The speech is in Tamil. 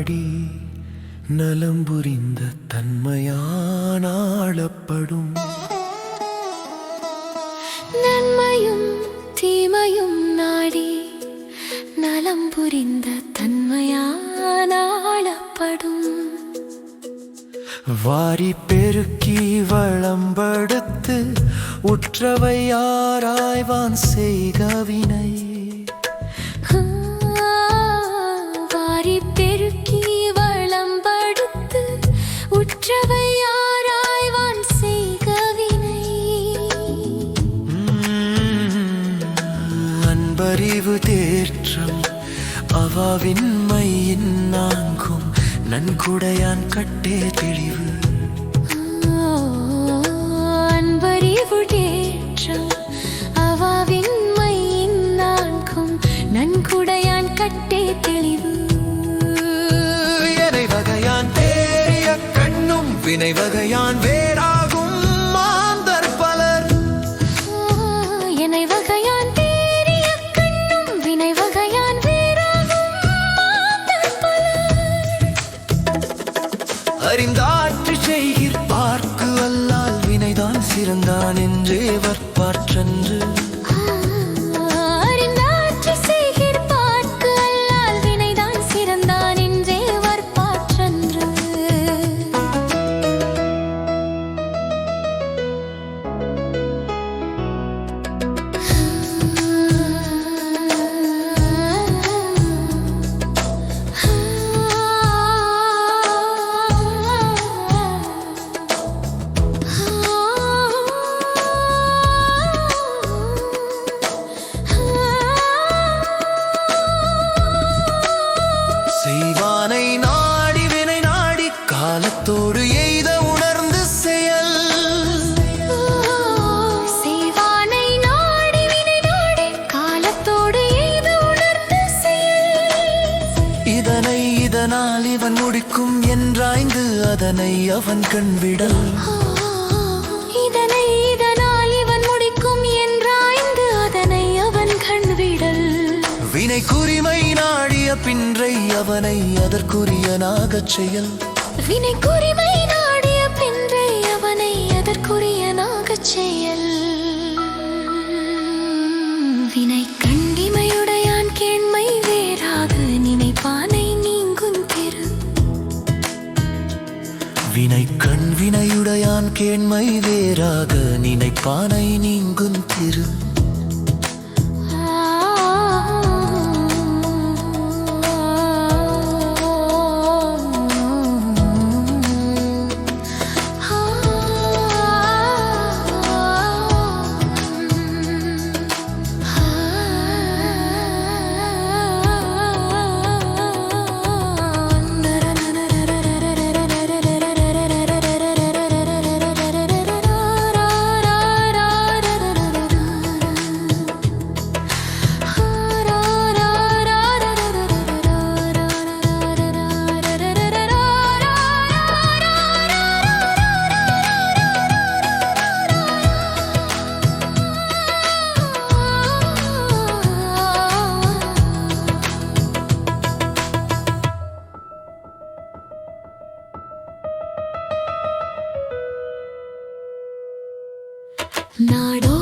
பாடி நலம்புரிந்த தன்மையானாளப்படும் நன்மையும் தீமையும் நாடி நலம்புரிந்த தன்மையானாளப்படும் வாரி பெருக்கி வளம்படுத்து உற்றவை ஆராய்வான் செய்கவினை. அவாவின்மையின் நான்கும் நன்கொடையான் கட்டே தெளிவு. அன்பறிவுடேற்றம். அவாவின்மையின் நான்கும் நன்கொடையான் கட்டே தெளிவு. இருந்தான் சிறந்தான் என்றே வற்பாற்றன்று காலத்தோடு எய்த உணர்ந்து செயல். செய்வானை நாடி வினை நாடி காலத்தோடு எய்து உணர்ந்து செயல். இதனை இதனால் இவன் முடிக்கும் என்றாய்ந்து அதனை அவன் கண்விடல் இதனை இதனால் இவன் முடிக்கும் என்றாய்ந்து அதனை அவன் கண்விடல் வினை குறிமை நாடிய பின்றை அவனை அதற்குரியனாகச் செயல். வினை குறிமை நாடிய பின்றே அவனை அதற்குரிய நாகச் செயல் வினை கண்டிமையுடையான் கேண்மை வேறாக நினைப்பானை நீங்கும் திரு. வினை கண் வினையுடையான் கேண்மை வேறாக நினைப்பானை நீங்கும் திரு. నాడో